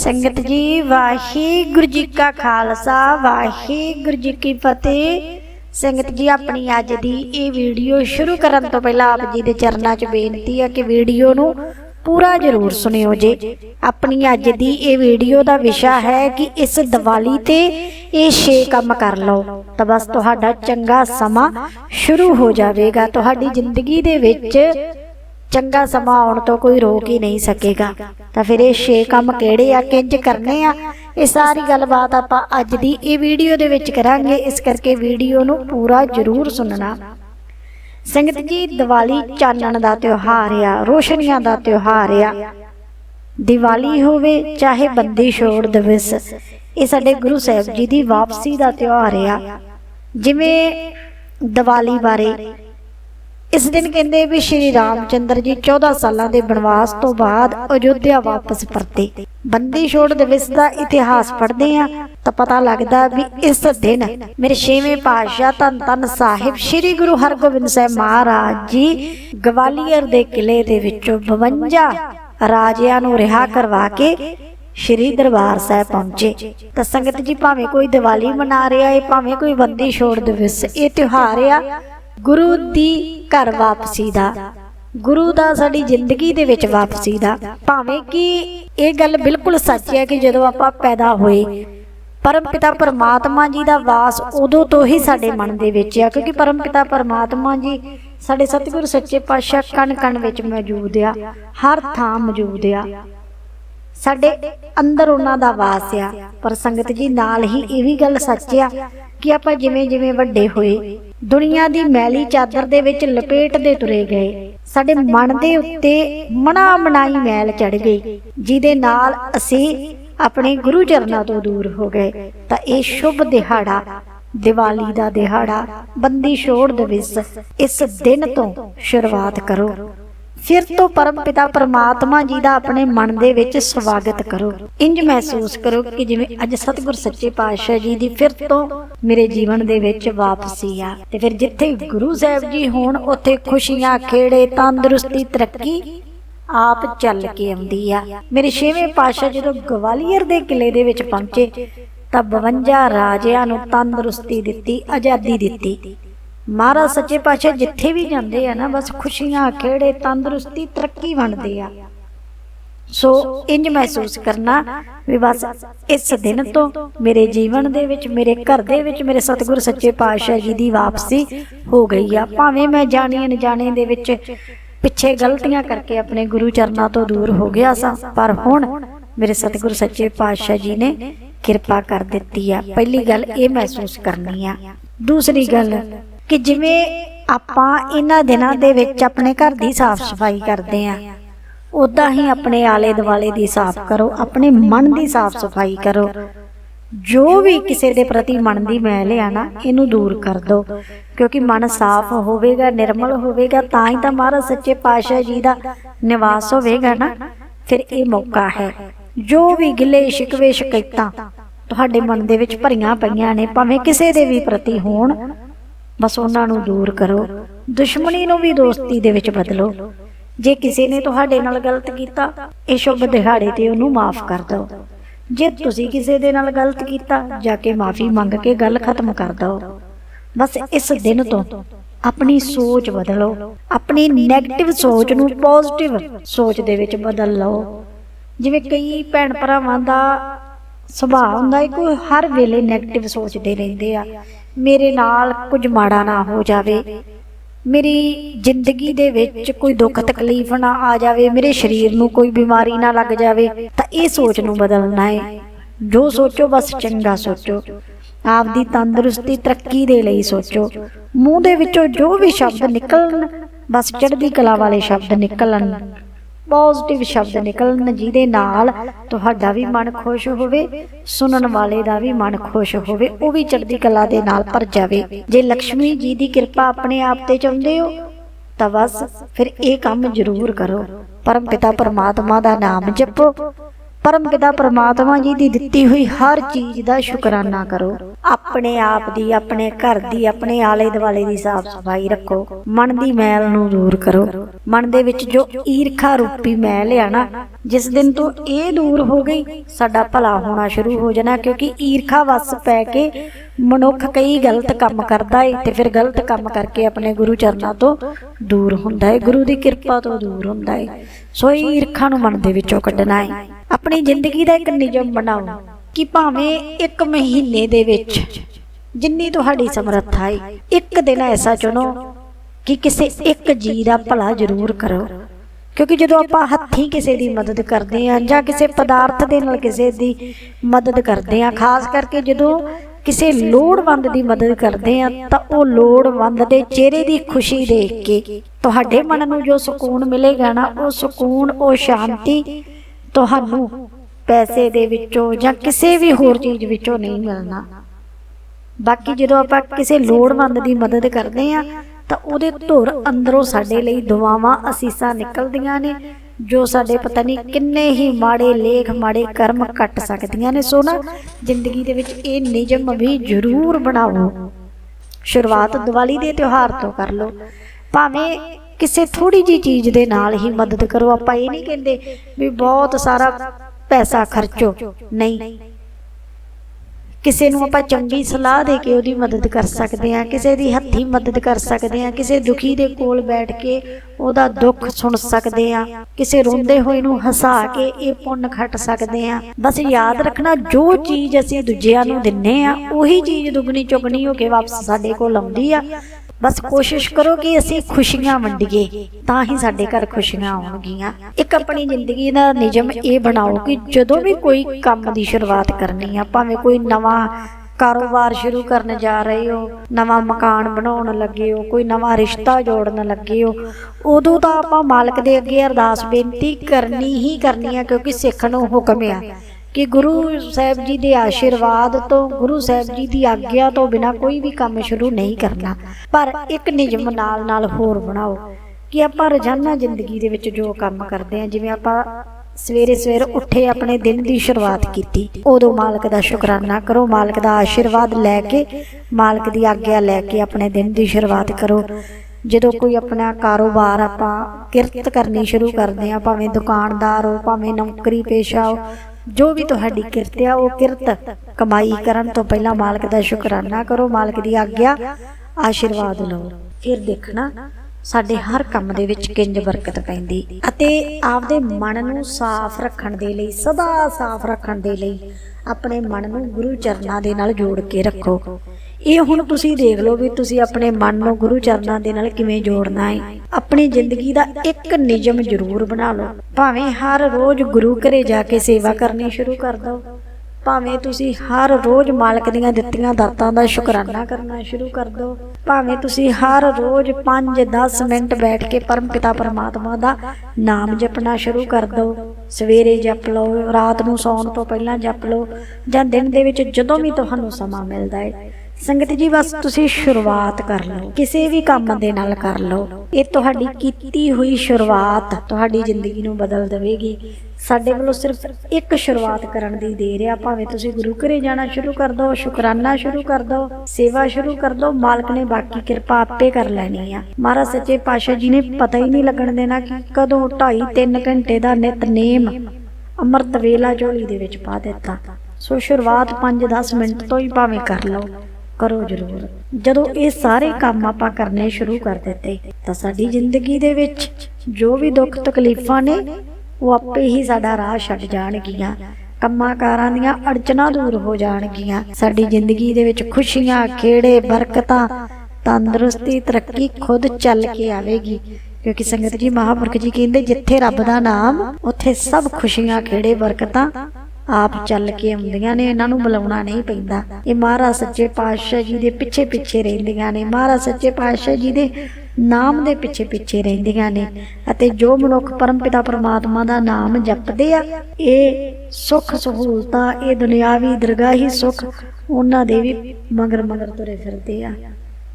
ਸੰਗਤ ਜੀ, ਵਾਹਿਗੁਰੂ ਜੀ ਕਾ ਖਾਲਸਾ, ਵਾਹਿਗੁਰੂ ਜੀ ਕੀ ਫਤਿਹ। ਸੰਗਤ ਜੀ, ਆਪਣੀ ਅੱਜ ਦੀ ਇਹ ਵੀਡੀਓ ਸ਼ੁਰੂ ਕਰਨ ਤੋਂ ਪਹਿਲਾਂ ਆਪ ਜੀ ਦੇ ਚਰਨਾਂ 'ਚ ਬੇਨਤੀ ਹੈ ਕਿ ਵੀਡੀਓ ਨੂੰ ਪੂਰਾ ਜ਼ਰੂਰ ਸੁਣਿਓ ਜੇ। ਆਪਣੀ ਅੱਜ ਦੀ ਇਹ ਵੀਡੀਓ ਦਾ ਵਿਸ਼ਾ ਹੈ ਕਿ ਇਸ ਦੀਵਾਲੀ ਤੇ ਇਹ ਛੇ ਕੰਮ ਕਰ ਲਓ, ਤਾਂ ਬਸ ਤੁਹਾਡਾ ਚੰਗਾ ਸਮਾਂ ਸ਼ੁਰੂ ਹੋ ਜਾਵੇਗਾ। ਤੁਹਾਡੀ ਜ਼ਿੰਦਗੀ ਦੇ ਵਿੱਚ ਚੰਗਾ ਸਮਾਂ ਆਉਣ ਤੋਂ ਕੋਈ ਰੋਕ ਹੀ ਨਹੀਂ ਸਕੇਗਾ। ਤਾਂ ਫਿਰ ਇਹ ਛੇ ਕੰਮ ਕਿਹੜੇ ਆ, ਕਿੰਜ ਕਰਨੇ ਆ? ਇਹ ਸਾਰੀ ਗੱਲਬਾਤ ਆਪਾਂ ਅੱਜ ਦੀ ਇਹ ਵੀਡੀਓ ਦੇ ਵਿੱਚ ਕਰਾਂਗੇ। ਇਸ ਕਰਕੇ ਵੀਡੀਓ ਨੂੰ ਪੂਰਾ ਜ਼ਰੂਰ ਸੁਣਨਾ। ਸੰਗਤ ਜੀ, ਦੀਵਾਲੀ ਚਾਨਣ ਦਾ ਤਿਉਹਾਰ ਆ, ਰੋਸ਼ਨੀਆਂ ਦਾ ਤਿਉਹਾਰ ਆ। ਦੀਵਾਲੀ ਹੋਵੇ, ਚਾਹੇ ਬੰਦੀ ਛੋੜ ਦਿਵਸ, ਇਹ ਸਾਡੇ ਗੁਰੂ ਸਾਹਿਬ ਜੀ ਦੀ ਵਾਪਸੀ ਦਾ ਤਿਉਹਾਰ ਆ। ਜਿਵੇਂ ਦੀਵਾਲੀ ਬਾਰੇ ਇਸ ਦਿਨ ਕਹਿੰਦੇ ਵੀ ਸ਼੍ਰੀ ਰਾਮਚੰਦਰ ਜੀ 14 ਸਾਲਾਂ ਦੇ ਬਨਵਾਸ ਤੋਂ ਬਾਅਦ ਅਯੁੱਧਿਆ ਵਾਪਸ ਪਰਤੇ। ਬੰਦੀ ਛੋੜ ਦਿਵਸ ਦਾ ਇਤਿਹਾਸ ਪੜ੍ਹਦੇ ਆ ਤਾਂ ਪਤਾ ਲੱਗਦਾ ਵੀ ਇਸ ਦਿਨ ਮੇਰੇ ਛੇਵੇਂ ਪਾਤਸ਼ਾਹ ਧੰਨ ਧੰਨ ਸਾਹਿਬ ਸ਼੍ਰੀ ਗੁਰੂ ਹਰਗੋਬਿੰਦ ਸਾਹਿਬ ਮਹਾਰਾਜ ਜੀ ਗਵਾਲੀਅਰ ਦੇ ਕਿਲੇ ਦੇ ਵਿੱਚੋਂ 52 ਰਾਜਿਆਂ ਨੂੰ ਰਿਹਾ ਕਰਵਾ ਕੇ ਸ਼੍ਰੀ ਦਰਬਾਰ ਸਾਹਿਬ ਪਹੁੰਚੇ। ਤਾਂ ਸੰਗਤ ਜੀ ਭਾਵੇਂ ਕੋਈ ਦੀਵਾਲੀ ਮਨਾ ਰਿਹਾ ਏ, ਭਾਵੇਂ ਕੋਈ ਬੰਦੀ ਛੋੜ ਦਿਵਸ ਇਹ ਤਿਉਹਾਰ ਆ ਗੁਰੂ ਦੀ ਘਰ ਵਾਪਸੀ ਦਾ। ਗੁਰੂ ਦਾ ਸਾਡੀ ਜ਼ਿੰਦਗੀ ਦੇ ਵਿੱਚ ਵਾਪਸੀ ਦਾ। ਭਾਵੇਂ ਕਿ ਇਹ ਗੱਲ ਬਿਲਕੁਲ ਸੱਚ ਹੈ ਕਿ ਜਦੋਂ ਆਪਾਂ ਪੈਦਾ ਹੋਏ, ਪਰਮਪਿਤਾ ਪਰਮਾਤਮਾ ਜੀ ਦਾ ਵਾਸ ਉਦੋਂ ਤੋਂ ਹੀ ਸਾਡੇ ਮਨ ਦੇ ਵਿੱਚ ਆ, ਕਿਉਂਕਿ ਪਰਮਪਿਤਾ ਪਰਮਾਤਮਾ ਜੀ ਸਾਡੇ ਸਤਿਗੁਰ ਸੱਚੇ ਪਾਤਸ਼ਾਹ ਕਣ ਕਣ ਵਿੱਚ ਮੌਜੂਦ ਆ, ਹਰ ਥਾਂ ਮੌਜੂਦ ਆ। ਸਾਡੇ ਅੰਦਰ ਉਹਨਾਂ ਦਾ ਵਾਸ ਆ। ਪਰ ਸੰਗਤ ਜੀ ਨਾਲ ਹੀ ਇਹ ਵੀ ਗੱਲ ਸੱਚ ਆ ਕਿ ਆਪਾਂ ਜਿਵੇਂ ਜਿਵੇਂ ਵੱਡੇ ਹੋਏ ਦੁਨੀਆ ਦੀ ਮੈਲੀ ਚਾਦਰ ਦੇ ਵਿੱਚ ਲਪੇਟਦੇ ਤੁਰੇ ਗਏ। ਸਾਡੇ ਮਨ ਦੇ ਉੱਤੇ ਮਨਾ ਮਨਾਈ ਮੈਲ ਚੜ ਗਈ। ਜਿਹਦੇ ਨਾਲ ਅਸੀਂ ਆਪਣੇ ਗੁਰੂ ਚਰਨਾਂ ਤੋਂ ਦੂਰ ਹੋ ਗਏ। ਤਾਂ ਇਹ ਸ਼ੁਭ ਦਿਹਾੜਾ ਦੀਵਾਲੀ ਦਾ ਦਿਹਾੜਾ ਬੰਦੀ ਛੋੜ ਦਿਵਸ। ਇਸ ਦਿਨ ਤੋਂ ਸ਼ੁਰੂਆਤ ਕਰੋ। ਫਿਰ ਤੋਂ ਪਰਮ ਪਿਤਾ ਪਰਮਾਤਮਾ ਜੀ ਦਾ ਆਪਣੇ ਮਨ ਦੇ ਵਿੱਚ ਸਵਾਗਤ ਕਰੋ। ਇੰਜ ਮਹਿਸੂਸ ਕਰੋ ਕਿ ਜਿਵੇਂ ਅੱਜ ਸਤਿਗੁਰ ਸੱਚੇ ਪਾਤਸ਼ਾਹ ਜੀ ਦੀ ਫਿਰ ਤੋਂ ਮੇਰੇ ਜੀਵਨ ਦੇ ਵਿੱਚ ਵਾਪਸੀ ਆ। ਤੇ ਫਿਰ ਜਿੱਥੇ ਗੁਰੂ ਸਾਹਿਬ ਜੀ ਹੋਣ, ਉੱਥੇ ਖੁਸ਼ੀਆਂ, ਖੇੜੇ, ਤੰਦਰੁਸਤੀ, ਤਰੱਕੀ ਆਪ ਚੱਲ ਕੇ ਆਉਂਦੀ ਆ। ਮੇਰੇ ਛੇਵੇਂ ਪਾਤਸ਼ਾਹ ਜਦੋਂ ਗਵਾਲੀਅਰ ਦੇ ਕਿਲੇ ਦੇ ਵਿੱਚ ਪਹੁੰਚੇ, ਤਾਂ 52 ਰਾਜਿਆਂ ਨੂੰ ਤੰਦਰੁਸਤੀ ਦਿੱਤੀ, ਆਜ਼ਾਦੀ ਦਿੱਤੀ। ਮਹਾਰਾਜ ਸੱਚੇ ਪਾਤਸ਼ਾਹ ਜਿੱਥੇ ਵੀ ਜਾਂਦੇ ਆ ਨਾ, ਬਸ ਖੁਸ਼ੀਆਂ, ਖੇੜੇ, ਤੰਦਰੁਸਤੀ, ਤਰੱਕੀ ਵੰਡਦੇ ਆ। ਸੋ ਇੰਜ ਮਹਿਸੂਸ ਕਰਨਾ ਵੀ ਬਸ ਇਸ ਦਿਨ ਤੋਂ ਮੇਰੇ ਜੀਵਨ ਦੇ ਵਿੱਚ, ਮੇਰੇ ਘਰ ਦੇ ਵਿੱਚ, ਮੇਰੇ ਸਤਿਗੁਰ ਸੱਚੇ ਪਾਤਸ਼ਾਹ ਜੀ ਦੀ ਵਾਪਸੀ ਹੋ ਗਈ ਆ। ਭਾਵੇਂ ਮੈਂ ਜਾਣੀ ਅਣਜਾਣੇ ਦੇ ਵਿੱਚ ਪਿੱਛੇ ਗਲਤੀਆਂ ਕਰਕੇ ਆਪਣੇ ਗੁਰੂ ਚਰਨਾਂ ਤੋਂ ਦੂਰ ਹੋ ਗਿਆ ਸਾਂ, ਪਰ ਹੁਣ ਮੇਰੇ ਸਤਿਗੁਰ ਸੱਚੇ ਪਾਤਸ਼ਾਹ ਜੀ ਨੇ ਕਿਰਪਾ ਕਰ ਦਿੱਤੀ ਆ। ਪਹਿਲੀ ਗੱਲ ਇਹ ਮਹਿਸੂਸ ਕਰਨੀ ਆ। ਦੂਸਰੀ ਗੱਲ ਕਿ ਜਿਵੇਂ ਆਪਾਂ ਇਹਨਾਂ ਦਿਨਾਂ ਦੇ ਵਿੱਚ ਆਪਣੇ ਘਰ ਦੀ ਸਾਫ਼ ਸਫ਼ਾਈ ਕਰਦੇ ਆ ਉਦਾਂ ਹੀ ਆਪਣੇ ਆਲੇ ਦੁਆਲੇ ਦੀ ਸਾਫ਼ ਕਰੋ, ਆਪਣੇ ਮਨ ਦੀ ਸਾਫ਼ ਸਫ਼ਾਈ ਕਰੋ। ਜੋ ਵੀ ਕਿਸੇ ਦੇ ਪ੍ਰਤੀ ਮਨ ਦੀ ਮੈਲ ਆ ਨਾ, ਇਹਨੂੰ ਦੂਰ ਕਰ ਦਿਓ ਕਿਉਂਕਿ ਮਨ ਸਾਫ਼ ਹੋਵੇਗਾ, ਨਿਰਮਲ ਹੋਵੇਗਾ, ਤਾਂ ਹੀ ਤਾਂ ਮਹਾਰਾਜ ਸੱਚੇ ਪਾਤਸ਼ਾਹ ਜੀ ਦਾ ਨਿਵਾਸ ਹੋਵੇਗਾ ਨਾ। ਫਿਰ ਇਹ ਮੌਕਾ ਹੈ। ਜੋ ਵੀ ਗਿਲੇ ਸ਼ਿਕਵੇ ਸ਼ਿਕਾਇਤਾਂ ਤੁਹਾਡੇ ਮਨ ਦੇ ਵਿੱਚ ਭਰੀਆਂ ਪਈਆਂ ਨੇ, ਭਾਵੇਂ ਕਿਸੇ ਦੇ ਵੀ ਪ੍ਰਤੀ ਹੋਣ ਬਸ ਉਹਨਾਂ ਨੂੰ ਦੂਰ ਕਰੋ। ਦੁਸ਼ਮਣੀ ਨੂੰ ਵੀ ਦੋਸਤੀ ਦੇ ਵਿੱਚ ਬਦਲੋ। ਜੇ ਕਿਸੇ ਨੇ ਤੁਹਾਡੇ ਨਾਲ ਗਲਤ ਕੀਤਾ, ਇਹ ਸ਼ੁਭ ਦਿਹਾੜੇ ਤੇ ਉਹਨੂੰ ਮਾਫ ਕਰ ਦਿਓ। ਜੇ ਤੁਸੀਂ ਕਿਸੇ ਦੇ ਨਾਲ ਗਲਤ ਕੀਤਾ, ਜਾ ਕੇ ਮਾਫੀ ਮੰਗ ਕੇ ਗੱਲ ਖਤਮ ਕਰ ਦਿਓ। ਬਸ ਇਸ ਦਿਨ ਤੋਂ ਆਪਣੀ ਸੋਚ ਬਦਲੋ। ਆਪਣੀ 네ਗੇਟਿਵ ਸੋਚ ਨੂੰ ਪੋਜ਼ਿਟਿਵ ਸੋਚ ਦੇ ਵਿੱਚ ਬਦਲ ਲਓ। ਜਿਵੇਂ ਕਈ ਭੈਣ ਭਰਾਵਾਂ ਦਾ ਸੁਭਾਅ ਹੁੰਦਾ ਹੈ, ਕੋਈ ਹਰ ਵੇਲੇ 네ਗੇਟਿਵ ਸੋਚਦੇ ਰਹਿੰਦੇ ਆ। ਮੇਰੇ ਨਾਲ ਕੁਝ ਮਾੜਾ ਨਾ ਹੋ ਜਾਵੇ। ਮੇਰੀ ਜ਼ਿੰਦਗੀ ਦੇ ਵਿੱਚ ਕੋਈ ਦੁੱਖ ਤਕਲੀਫ ਨਾ ਆ ਜਾਵੇ। ਮੇਰੇ ਸਰੀਰ ਨੂੰ ਕੋਈ ਬਿਮਾਰੀ ਨਾ ਲੱਗ ਜਾਵੇ। ਤਾਂ ਇਹ ਸੋਚ ਨੂੰ ਬਦਲਣਾ ਹੈ। ਜੋ ਸੋਚੋ, ਬਸ ਚੰਗਾ ਸੋਚੋ। ਆਪਦੀ ਤੰਦਰੁਸਤੀ ਤਰੱਕੀ ਦੇ ਲਈ ਸੋਚੋ। ਮੂੰਹ ਦੇ ਵਿੱਚੋਂ ਜੋ ਵੀ ਸ਼ਬਦ ਨਿਕਲਣ, ਬਸ ਚੜ੍ਹਦੀ ਕਲਾ ਵਾਲੇ ਸ਼ਬਦ ਨਿਕਲਣ। ਪੋਜ਼ਿਟਿਵ ਸ਼ਬਦ ਨਿਕਲਣ ਜਿਹਦੇ ਨਾਲ ਤੁਹਾਡਾ ਵੀ ਮਨ ਖੁਸ਼ ਹੋਵੇ, ਸੁਣਨ ਵਾਲੇ ਦਾ ਵੀ ਮਨ ਖੁਸ਼ ਹੋਵੇ, ਉਹ ਵੀ ਚੜ੍ਹਦੀ ਕਲਾ ਦੇ ਨਾਲ ਭਰ ਜਾਵੇ। ਜੇ ਲక్ష్ਮੀ ਜੀ ਦੀ ਕਿਰਪਾ ਆਪਣੇ ਆਪ ਤੇ ਚਾਹੁੰਦੇ ਹੋ, ਤਾਂ ਬਸ ਫਿਰ ਇਹ ਕੰਮ ਜ਼ਰੂਰ ਕਰੋ। ਪਰਮ ਪਿਤਾ ਪਰਮਾਤਮਾ ਦਾ ਨਾਮ ਜਪੋ। ਪਰਮ ਪਿਤਾ ਪਰਮਾਤਮਾ ਜੀ ਦੀ ਦਿੱਤੀ ਹੋਈ ਹਰ ਚੀਜ਼ ਦਾ ਸ਼ੁਕਰਾਨਾ ਕਰੋ। ਆਪਣੇ ਆਪ ਦੀ, ਆਪਣੇ ਘਰ ਦੀ, ਆਪਣੇ ਆਲੇ ਦੁਆਲੇ ਦੀ ਸਾਫ਼ ਸਫ਼ਾਈ ਰੱਖੋ। ਮਨ ਦੀ ਮੈਲ ਨੂੰ ਦੂਰ ਕਰੋ। ਮਨ ਦੇ ਵਿੱਚ ਜੋ ਈਰਖਾ ਰੂਪੀ ਮੈਲ ਆ ਨਾ, ਜਿਸ ਦਿਨ ਤੋਂ ਇਹ ਦੂਰ ਹੋ ਗਈ, ਸਾਡਾ ਭਲਾ ਹੋਣਾ ਸ਼ੁਰੂ ਹੋ ਜਾਣਾ, ਕਿਉਂਕਿ ਈਰਖਾ ਵਸ ਪੈ ਕੇ ਮਨੁੱਖ ਕਈ ਗਲਤ ਕੰਮ ਕਰਦਾ ਏ ਤੇ ਫਿਰ ਗਲਤ ਕੰਮ ਕਰਕੇ ਆਪਣੇ ਗੁਰੂ ਚਰਨਾਂ ਤੋਂ ਦੂਰ ਹੁੰਦਾ ਏ, ਗੁਰੂ ਦੀ ਕਿਰਪਾ ਤੋਂ ਦੂਰ ਹੁੰਦਾ ਏ। ਸੋ ਈਰਖਾ ਨੂੰ ਮਨ ਦੇ ਵਿੱਚੋਂ ਕੱਢਣਾ ਏ। ਆਪਣੀ ਜ਼ਿੰਦਗੀ ਦਾ ਇੱਕ ਨਿਯਮ ਬਣਾਓ। ਕਿ ਭਾਵੇਂ ਇੱਕ ਮਹੀਨੇ ਦੇ ਵਿੱਚ ਜਿੰਨੀ ਤੁਹਾਡੀ ਸਮਰੱਥਾ ਏ ਇੱਕ ਦਿਨ ਐਸਾ ਚੁਣੋ ਕਿ ਕਿਸੇ ਇੱਕ ਜੀ ਦਾ ਭਲਾ ਜ਼ਰੂਰ ਕਰੋ। ਕਿਉਂਕਿ ਜਦੋਂ ਆਪਾਂ ਹੱਥੀਂ ਕਿਸੇ ਦੀ ਮਦਦ ਕਰਦੇ ਆ ਜਾਂ ਕਿਸੇ ਪਦਾਰਥ ਦੇ ਨਾਲ ਕਿਸੇ ਦੀ ਮਦਦ ਕਰਦੇ ਆ ਖਾਸ ਕਰਕੇ ਜਦੋਂ ਕਿਸੇ ਲੋੜਵੰਦ ਦੀ ਮਦਦ ਕਰਦੇ ਆ ਤਾਂ ਉਹ ਲੋੜਵੰਦ ਦੇ ਚਿਹਰੇ ਦੀ ਖੁਸ਼ੀ ਦੇਖ ਕੇ ਤੁਹਾਡੇ ਮਨ ਨੂੰ ਜੋ ਸਕੂਨ ਮਿਲੇਗਾ ਨਾ, ਉਹ ਸਕੂਨ, ਉਹ ਸ਼ਾਂਤੀ ਤੁਹਾਨੂੰ ਪੈਸੇ ਦੇ ਵਿੱਚੋਂ ਜਾਂ ਕਿਸੇ ਵੀ ਹੋਰ ਚੀਜ਼ ਵਿੱਚੋਂ ਨਹੀਂ ਮਿਲਣਾ। ਬਾਕੀ ਜਦੋਂ ਆਪਾਂ ਕਿਸੇ ਲੋੜਵੰਦ ਦੀ ਮਦਦ ਕਰਦੇ ਆ ਤਾਂ ਉਹਦੇ ਧੁਰ ਅੰਦਰੋਂ ਸਾਡੇ ਲਈ ਦੁਆਵਾਂ, ਅਸੀਸਾਂ ਨਿਕਲਦੀਆਂ ਨੇ, ਜੋ ਸਾਡੇ ਪਤਾ ਨਹੀਂ ਕਿੰਨੇ ਹੀ ਮਾੜੇ ਲੇਖ, ਮਾੜੇ ਕਰਮ ਕੱਟ ਸਕਦੀਆਂ ਨੇ ਸੋ ਨਾ ਜ਼ਿੰਦਗੀ ਦੇ ਵਿੱਚ ਇਹ ਨਿਯਮ ਵੀ ਜ਼ਰੂਰ ਬਣਾਓ। ਸ਼ੁਰੂਆਤ ਦੀਵਾਲੀ ਦੇ ਤਿਉਹਾਰ ਤੋਂ ਕਰ ਲਓ। ਭਾਵੇਂ ਕਿਸੇ ਥੋੜੀ ਜੀ ਚੀਜ਼ ਦੇ ਨਾਲ ਹੀ ਮਦਦ ਕਰੋ, ਆਪਾਂ ਇਹ ਨਹੀਂ ਕਹਿੰਦੇ ਵੀ ਬਹੁਤ ਸਾਰਾ ਪੈਸਾ ਖਰਚੋ। ਨਹੀਂ। ਕਿਸੇ ਨੂੰ ਆਪਾਂ ਚੰਗੀ ਸਲਾਹ ਦੇ ਕੇ ਉਹਦੀ ਮਦਦ ਕਰ ਸਕਦੇ ਹਾਂ, ਕਿਸੇ ਦੀ ਹੱਥੀ ਮਦਦ ਕਰ ਸਕਦੇ ਹਾਂ, ਕਿਸੇ ਦੁਖੀ ਦੇ ਕੋਲ ਬੈਠ ਕੇ ਉਹਦਾ ਦੁੱਖ ਸੁਣ ਸਕਦੇ ਹਾਂ, ਕਿਸੇ ਰੋਂਦੇ ਹੋਏ ਨੂੰ ਹਸਾ ਕੇ ਇਹ ਪੁੰਨ ਖੱਟ ਸਕਦੇ ਹਾਂ। ਬਸ ਯਾਦ ਰੱਖਣਾ, ਜੋ ਚੀਜ਼ ਅਸੀਂ ਦੂਜਿਆਂ ਨੂੰ ਦਿੰਨੇ ਆ ਉਹੀ ਚੀਜ਼ ਦੁੱਗਣੀ ਚੁਗਣੀ ਹੋ ਕੇ ਵਾਪਸ ਸਾਡੇ ਕੋਲ ਆਉਂਦੀ ਆ। ਬਸ ਕੋਸ਼ਿਸ਼ ਕਰੋ ਕਿ ਅਸੀਂ ਖੁਸ਼ੀਆਂ ਵੰਡੀਏ, ਤਾਂ ਹੀ ਸਾਡੇ ਘਰ ਖੁਸ਼ੀਆਂ ਆਉਣਗੀਆਂ। ਇੱਕ ਆਪਣੀ ਜ਼ਿੰਦਗੀ ਦਾ ਨਿਯਮ ਇਹ ਬਣਾਓ ਕਿ ਜਦੋਂ ਵੀ ਕੋਈ ਕੰਮ ਦੀ ਸ਼ੁਰੂਆਤ ਕਰਨੀ ਆ, ਭਾਵੇਂ ਕੋਈ ਨਵਾਂ ਕਾਰੋਬਾਰ ਸ਼ੁਰੂ ਕਰਨ ਜਾ ਰਹੇ ਹੋ, ਨਵਾਂ ਮਕਾਨ ਬਣਾਉਣ ਲੱਗੇ ਹੋ, ਕੋਈ ਨਵਾਂ ਰਿਸ਼ਤਾ ਜੋੜਨ ਲੱਗੇ ਹੋ, ਉਦੋਂ ਤਾਂ ਆਪਾਂ ਮਾਲਕ ਦੇ ਅੱਗੇ ਅਰਦਾਸ ਬੇਨਤੀ ਕਰਨੀ ਹੀ ਕਰਨੀ ਆ, ਕਿਉਂਕਿ ਸਿੱਖ ਨੂੰ ਹੁਕਮ ਆ। ਕਿ ਗੁਰੂ ਸਾਹਿਬ ਜੀ ਦੇ ਆਸ਼ੀਰਵਾਦ ਤੋਂ, ਗੁਰੂ ਸਾਹਿਬ ਜੀ ਦੀ ਆਗਿਆ ਤੋਂ ਬਿਨਾ ਕੋਈ ਵੀ ਕੰਮ ਸ਼ੁਰੂ ਨਹੀਂ ਕਰਨਾ। ਪਰ ਇੱਕ ਨਿਯਮ ਨਾਲ ਨਾਲ ਹੋਰ ਬਣਾਓ ਕਿ ਆਪਾਂ ਰੋਜ਼ਾਨਾ ਜ਼ਿੰਦਗੀ ਦੇ ਵਿੱਚ ਜੋ ਕੰਮ ਕਰਦੇ ਆ ਜਿਵੇਂ ਆਪਾਂ ਸਵੇਰੇ ਸਵੇਰ ਉੱਠੇ ਆਪਣੇ ਦਿਨ ਦੀ ਸ਼ੁਰੂਆਤ ਕੀਤੀ, ਉਦੋਂ ਮਾਲਕ ਦਾ ਸ਼ੁਕਰਾਨਾ ਕਰੋ, ਮਾਲਕ ਦਾ ਆਸ਼ੀਰਵਾਦ ਲੈ ਕੇ, ਮਾਲਕ ਦੀ ਆਗਿਆ ਲੈ ਕੇ ਆਪਣੇ ਦਿਨ ਦੀ ਸ਼ੁਰੂਆਤ ਕਰੋ। ਜਦੋਂ ਕੋਈ ਆਪਣਾ ਕਾਰੋਬਾਰ ਆਪਾਂ ਕਿਰਤ ਕਰਨੀ ਸ਼ੁਰੂ ਕਰਦੇ ਆ ਭਾਵੇਂ ਦੁਕਾਨਦਾਰ ਹੋ, ਭਾਵੇਂ ਨੌਕਰੀ ਪੇਸ਼ਾ ਹੋ ਜੋ ਵੀ ਤੁਹਾਡੀ ਕਿਰਤ ਆ, ਉਹ ਕਿਰਤ ਕਮਾਈ ਕਰਨ ਤੋਂ ਪਹਿਲਾਂ ਮਾਲਕ ਦਾ ਸ਼ੁਕਰਾਨਾ ਕਰੋ, ਮਾਲਕ ਦੀ ਆਗਿਆ ਆਸ਼ੀਰਵਾਦ ਲਓ। ਫਿਰ ਦੇਖਣਾ, ਸਾਡੇ ਹਰ ਕੰਮ ਦੇ ਵਿੱਚ ਕਿੰਜ ਬਰਕਤ ਪੈਂਦੀ। ਅਤੇ ਆਪਦੇ ਮਨ ਨੂੰ ਸਾਫ਼ ਰੱਖਣ ਦੇ ਲਈ, ਸਦਾ ਸਾਫ਼ ਰੱਖਣ ਦੇ ਲਈ ਆਪਣੇ ਮਨ ਨੂੰ ਗੁਰੂ ਚਰਨਾਂ ਦੇ ਨਾਲ ਜੋੜ ਕੇ ਰੱਖੋ। ਇਹ ਹੁਣ ਤੁਸੀਂ ਦੇਖ ਲਓ ਵੀ ਤੁਸੀਂ ਆਪਣੇ ਮਨ ਨੂੰ ਗੁਰੂ ਚਰਨਾਂ ਦੇ ਨਾਲ ਕਿਵੇਂ ਜੋੜਨਾ ਹੈ। ਆਪਣੀ ਜ਼ਿੰਦਗੀ ਦਾ ਇੱਕ ਨਿਯਮ ਜ਼ਰੂਰ ਬਣਾ ਲਓ। ਭਾਵੇਂ ਹਰ ਰੋਜ਼ ਗੁਰੂ ਘਰੇ ਜਾ ਕੇ ਸੇਵਾ ਕਰਨੀ ਸ਼ੁਰੂ ਕਰ ਦਿਓ। ਭਾਵੇਂ ਤੁਸੀਂ ਹਰ ਰੋਜ਼ ਮਾਲਕ ਦੀਆਂ ਦਿੱਤੀਆਂ ਦਾਤਾਂ ਦਾ ਸ਼ੁਕਰਾਨਾ ਕਰਨਾ ਸ਼ੁਰੂ ਕਰ ਦਿਓ। ਭਾਵੇਂ ਤੁਸੀਂ ਹਰ ਰੋਜ਼ 5-10 ਮਿੰਟ ਬੈਠ ਕੇ ਪਰਮ ਪਿਤਾ ਪਰਮਾਤਮਾ ਦਾ ਨਾਮ ਜਪਣਾ ਸ਼ੁਰੂ ਕਰ ਦਿਓ। ਸਵੇਰੇ ਜਪ ਲਓ, ਰਾਤ ਨੂੰ ਸੌਣ ਤੋਂ ਪਹਿਲਾਂ ਜਪ ਲਓ ਜਾਂ ਦਿਨ ਦੇ ਵਿੱਚ ਜਦੋਂ ਵੀ ਤੁਹਾਨੂੰ ਸਮਾਂ ਮਿਲਦਾ ਹੈ। ਸੰਗਤ ਜੀ, ਬਸ ਤੁਸੀਂ ਸ਼ੁਰੂਆਤ ਕਰ ਲਓ। ਕਿਸੇ ਵੀ ਕੰਮ ਦੇ ਨਾਲ ਕਰ ਲਓ। ਇਹ ਤੁਹਾਡੀ ਕੀਤੀ ਹੋਈ ਸ਼ੁਰੂਆਤ ਤੁਹਾਡੀ ਜ਼ਿੰਦਗੀ ਨੂੰ ਬਦਲ ਦੇਵੇਗੀ। ਸਾਡੇ ਵੱਲੋਂ ਸਿਰਫ ਇੱਕ ਸ਼ੁਰੂਆਤ ਕਰਨ ਦੀ ਦੇਰ ਆ ਭਾਵੇਂ ਤੁਸੀਂ ਗੁਰੂ ਘਰੇ ਜਾਣਾ ਸ਼ੁਰੂ ਕਰ ਦਿਓ ਸ਼ੁਕਰਾਨਾ ਸ਼ੁਰੂ ਕਰ ਦਿਓ ਸੇਵਾ ਸ਼ੁਰੂ ਕਰ ਦਿਓ ਮਾਲਕ ਨੇ ਬਾਕੀ ਕਿਰਪਾ ਆਪੇ ਕਰ ਲੈਣੀ ਆ। ਮਹਾਰਾਜ ਸੱਚੇ ਪਾਤਸ਼ਾਹ ਜੀ ਨੇ ਪਤਾ ਹੀ ਨਹੀਂ ਲੱਗਣ ਦੇਣਾ ਕਿ ਕਦੋਂ 2.5 3 ਘੰਟੇ ਦਾ ਨਿਤਨੇਮ ਅੰਮ੍ਰਿਤ ਵੇਲਾ ਝੋਲੀ ਦੇ ਵਿੱਚ ਪਾ ਦਿੱਤਾ। ਸੋ ਸ਼ੁਰੂਆਤ 5-10 ਮਿੰਟ ਤੋਂ ਹੀ ਭਾਵੇਂ ਕਰ ਲਓ। ਕਰੋ ਜ਼ਰੂਰ। ਜਦੋਂ ਇਹ ਸਾਰੇ ਕੰਮ ਆਪਾਂ ਕਰਨੇ ਸ਼ੁਰੂ ਕਰ ਦਿੱਤੇ, ਤਾਂ ਸਾਡੀ ਜ਼ਿੰਦਗੀ ਦੇ ਵਿੱਚ ਜੋ ਵੀ ਦੁੱਖ ਤਕਲੀਫਾਂ ਨੇ, ਉਹ ਆਪੇ ਹੀ ਸਾਡਾ ਰਾਹ ਛੱਡ ਜਾਣਗੀਆਂ। ਕੰਮਾਂ ਦੀਆਂ ਅੜਚਨਾਂ ਦੂਰ ਹੋ ਜਾਣਗੀਆਂ। ਸਾਡੀ ਜ਼ਿੰਦਗੀ ਦੇ ਵਿੱਚ ਖੁਸ਼ੀਆਂ, ਖੇੜੇ, ਬਰਕਤਾਂ, ਤੰਦਰੁਸਤੀ, ਤਰੱਕੀ ਖੁਦ ਚੱਲ ਕੇ ਆਵੇਗੀ। ਕਿਉਂਕਿ ਸੰਗਤ ਜੀ, ਮਹਾਪੁਰਖ ਜੀ ਕਹਿੰਦੇ, ਜਿੱਥੇ ਰੱਬ ਦਾ ਨਾਮ, ਉੱਥੇ ਸਭ ਖੁਸ਼ੀਆਂ, ਖੇੜੇ, ਬਰਕਤਾਂ ਆਪ ਚੱਲ ਕੇ ਆਉਂਦੀਆਂ ਨੇ, ਇਹਨਾਂ ਨੂੰ ਬੁਲਾਉਣਾ ਨਹੀਂ ਪੈਂਦਾ। ਇਹ ਮਹਾਰਾਜ ਸੱਚੇ ਪਾਤਸ਼ਾਹ ਜੀ ਦੇ ਪਿੱਛੇ ਪਿੱਛੇ ਰਹਿੰਦੀਆਂ ਨੇ। ਮਹਾਰਾਜ ਸੱਚੇ ਪਾਤਸ਼ਾਹ ਜੀ ਦੇ ਨਾਮ ਦੇ ਪਿੱਛੇ ਪਿੱਛੇ ਰਹਿੰਦੀਆਂ ਨੇ ਅਤੇ ਜੋ ਮਨੁੱਖ ਪਰਮਪਿਤਾ ਪਰਮਾਤਮਾ ਦਾ ਨਾਮ ਜਪਦੇ ਆ, ਇਹ ਸੁੱਖ ਸਹੂਲਤਾਂ, ਇਹ ਦੁਨਿਆਵੀ ਦਰਗਾਹੀ ਸੁੱਖ ਉਹਨਾਂ ਦੇ ਵੀ ਮਗਰ ਮਗਰ ਤੁਰੇ ਫਿਰਦੇ ਆ।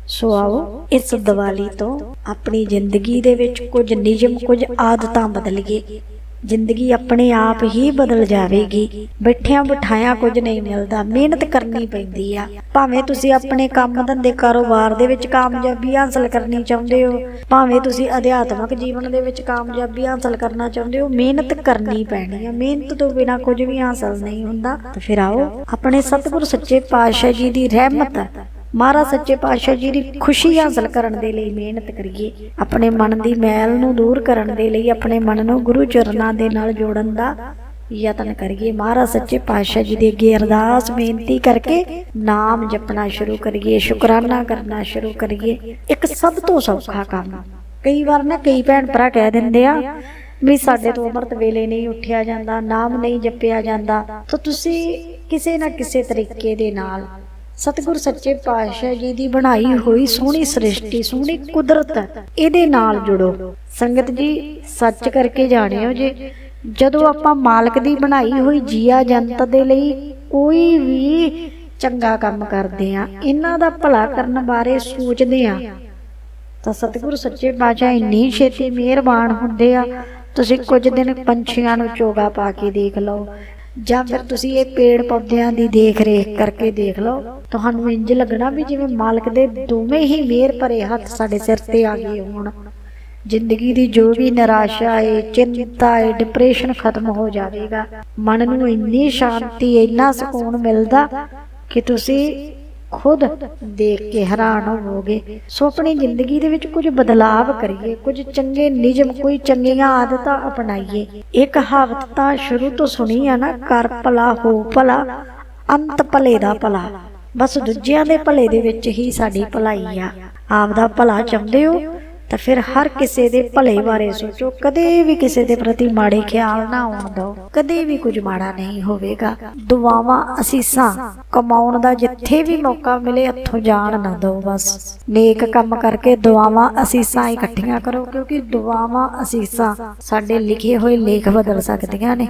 ਸੋ ਆਓ ਇਸ ਦੀਵਾਲੀ ਤੋਂ ਆਪਣੀ ਜ਼ਿੰਦਗੀ ਦੇ ਵਿੱਚ ਕੁਝ ਨਿਯਮ, ਕੁਝ ਆਦਤਾਂ ਬਦਲੀਏ। ਜ਼ਿੰਦਗੀ ਆਪਣੇ ਆਪ ਹੀ ਬਦਲ ਜਾਵੇਗੀ। ਬੈਠਿਆਂ ਬਿਠਾਇਆ ਕੁਝ ਨਹੀਂ ਮਿਲਦਾ। ਮਿਹਨਤ ਕਰਨੀ ਪੈਂਦੀ ਆ। ਭਾਵੇਂ ਤੁਸੀਂ ਆਪਣੇ ਕੰਮ ਧੰਦੇ ਕਾਰੋਬਾਰ ਦੇ ਵਿੱਚ ਕਾਮਯਾਬੀ ਹਾਸਲ ਕਰਨੀ ਚਾਹੁੰਦੇ ਹੋ, ਭਾਵੇਂ ਤੁਸੀਂ ਅਧਿਆਤਮਕ ਜੀਵਨ ਦੇ ਵਿੱਚ ਕਾਮਯਾਬੀ ਹਾਸਲ ਕਰਨਾ ਚਾਹੁੰਦੇ ਹੋ, ਮਿਹਨਤ ਕਰਨੀ ਪੈਣੀ ਆ। ਮਿਹਨਤ ਤੋਂ ਬਿਨਾ ਕੁਝ ਵੀ ਹਾਸਲ ਨਹੀਂ ਹੁੰਦਾ। ਤਾਂ ਫਿਰ ਆਓ, ਆਪਣੇ ਸਤਿਗੁਰ ਸੱਚੇ ਪਾਤਸ਼ਾਹ ਜੀ ਦੀ ਰਹਿਮਤ ਮਹਾਰਾਜ ਸੱਚੇ ਪਾਤਸ਼ਾਹ ਜੀ ਦੀ ਖੁਸ਼ੀ ਹਾਸਲ ਕਰਨ ਦੇ ਲਈ ਮਿਹਨਤ ਕਰੀਏ। ਆਪਣੇ ਮਨ ਦੀ ਮੈਲ ਨੂੰ ਦੂਰ ਕਰਨ ਦੇ ਲਈ ਆਪਣੇ ਮਨ ਨੂੰ ਗੁਰੂ ਚਰਨਾਂ ਦੇ ਨਾਲ ਜੋੜਨ ਦਾ ਯਤਨ ਕਰੀਏ। ਮਹਾਰਾਜ ਸੱਚੇ ਪਾਤਸ਼ਾਹ ਜੀ ਦੇ ਅੱਗੇ ਅਰਦਾਸ ਬੇਨਤੀ ਕਰਕੇ ਨਾਮ ਜਪਣਾ ਸ਼ੁਰੂ ਕਰੀਏ, ਸ਼ੁਕਰਾਨਾ ਕਰਨਾ ਸ਼ੁਰੂ ਕਰੀਏ। ਇੱਕ ਸਭ ਤੋਂ ਸੌਖਾ ਕੰਮ। ਕਈ ਵਾਰ ਨਾ ਕਈ ਭੈਣ ਭਰਾ ਕਹਿ ਦਿੰਦੇ ਆ ਵੀ ਸਾਡੇ ਤੋਂ ਅੰਮ੍ਰਿਤ ਵੇਲੇ ਨਹੀਂ ਉੱਠਿਆ ਜਾਂਦਾ, ਨਾਮ ਨਹੀਂ ਜਪਿਆ ਜਾਂਦਾ। ਤਾਂ ਤੁਸੀਂ ਕਿਸੇ ਨਾ ਕਿਸੇ ਤਰੀਕੇ ਦੇ ਨਾਲ ਸਤਿਗੁਰ ਸੱਚੇ ਪਾਤਸ਼ਾਹ ਜੀ ਦੀ ਬਣਾਈ ਹੋਈ ਸੋਹਣੀ ਸ੍ਰਿਸ਼ਟੀ, ਸੋਹਣੀ ਕੁਦਰਤ ਇਹਦੇ ਨਾਲ ਜੁੜੋ। ਸੰਗਤ ਜੀ, ਸੱਚ ਕਰਕੇ ਜਾਣਿਓ ਜੇ, ਜਦੋਂ ਆਪਾਂ ਮਾਲਕ ਦੀ ਬਣਾਈ ਹੋਈ ਜੀਆ ਜੰਤ ਦੇ ਲਈ ਕੋਈ ਵੀ ਚੰਗਾ ਕੰਮ ਕਰਦੇ ਆ ਇਹਨਾਂ ਦਾ ਭਲਾ ਕਰਨ ਬਾਰੇ ਸੋਚਦੇ ਆ ਤਾਂ ਸਤਿਗੁਰੂ ਸੱਚੇ ਪਾਤਸ਼ਾਹ ਇੰਨੀ ਛੇਤੀ ਮਿਹਰਬਾਨ ਹੁੰਦੇ ਆ, ਤੁਸੀਂ ਕੁਝ ਦਿਨ ਪੰਛੀਆਂ ਨੂੰ ਚੋਗਾ ਪਾ ਕੇ ਦੇਖ ਲਓ ਜਾਂ ਫਿਰ ਤੁਸੀਂ ਇਹ ਪੇੜ ਪੌਦਿਆਂ ਦੀ ਦੇਖ ਰੇਖ ਕਰਕੇ ਦੇਖ ਲਓ। ਤੁਹਾਨੂੰ ਇੰਜ ਲੱਗਣਾ ਵੀ ਜਿਵੇਂ ਮਾਲਕ ਦੇ ਦੋਵੇਂ ਹੀ ਮਿਹਰ ਭਰੇ ਹੱਥ ਸਾਡੇ ਸਿਰ ਤੇ ਆ ਗਏ ਹੋਣ। ਜ਼ਿੰਦਗੀ ਦੀ ਜੋ ਵੀ ਨਿਰਾਸ਼ਾ ਏ ਚਿੰਤਾ ਏ ਡਿਪਰੈਸ਼ਨ ਖਤਮ ਹੋ ਜਾਵੇਗਾ। ਮਨ ਨੂੰ ਇੰਨੀ ਸ਼ਾਂਤੀ, ਇੰਨਾ ਸਕੂਨ ਮਿਲਦਾ ਕਿ ਤੁਸੀਂ ਖੁਦ ਦੇਖ ਕੇ ਹੈਰਾਨ ਹੋਵੋਗੇ। ਸੋ ਆਪਣੀ ਜ਼ਿੰਦਗੀ ਦੇ ਵਿੱਚ ਕੁਝ ਬਦਲਾਵ ਕਰੀਏ, ਕੁਝ ਚੰਗੇ ਨਿਯਮ, ਕੋਈ ਚੰਗੀਆਂ ਆਦਤਾਂ ਅਪਣਾਈਏ। ਇਹ ਕਹਾਵਤ ਤਾਂ ਸ਼ੁਰੂ ਤੋਂ ਸੁਣੀ ਆ ਨਾ, ਕਰ ਭਲਾ, ਹੋ ਭਲਾ, ਅੰਤ ਭਲੇ ਦਾ ਭਲਾ। ਬਸ ਦੂਜਿਆਂ ਦੇ ਭਲੇ ਦੇ ਵਿੱਚ ਹੀ ਸਾਡੀ ਭਲਾਈ ਆ। ਆਪ ਦਾ ਭਲਾ ਚਾਹੁੰਦੇ ਹੋ ਤਾਂ ਫਿਰ ਹਰ ਕਿਸੇ ਦੇ ਭਲੇ ਬਾਰੇ ਸੋਚੋ। ਕਦੇ ਵੀ ਕਿਸੇ ਦੇ ਪ੍ਰਤੀ ਮਾੜੇ ਖਿਆਲ ਨਾ ਆਉਣ ਦਿਓ। ਕਦੇ ਵੀ ਕੁਝ ਮਾੜਾ ਨਹੀਂ ਹੋਵੇਗਾ। ਦੁਆਵਾਂ ਅਸੀਸਾਂ ਕਮਾਉਣ ਦਾ ਜਿੱਥੇ ਵੀ ਮੌਕਾ ਮਿਲੇ ਹੱਥੋਂ ਜਾਣ ਨਾ ਦਿਓ ਬਸ। ਨੇਕ ਕੰਮ ਕਰਕੇ ਦੁਆਵਾਂ ਅਸੀਸਾਂ ਇਕੱਠੀਆਂ ਕਰੋ, ਕਿਉਂਕਿ ਦੁਆਵਾਂ ਅਸੀਸਾਂ ਸਾਡੇ ਲਿਖੇ ਹੋਏ ਲੇਖ ਬਦਲ ਸਕਦੀਆਂ ਨੇ।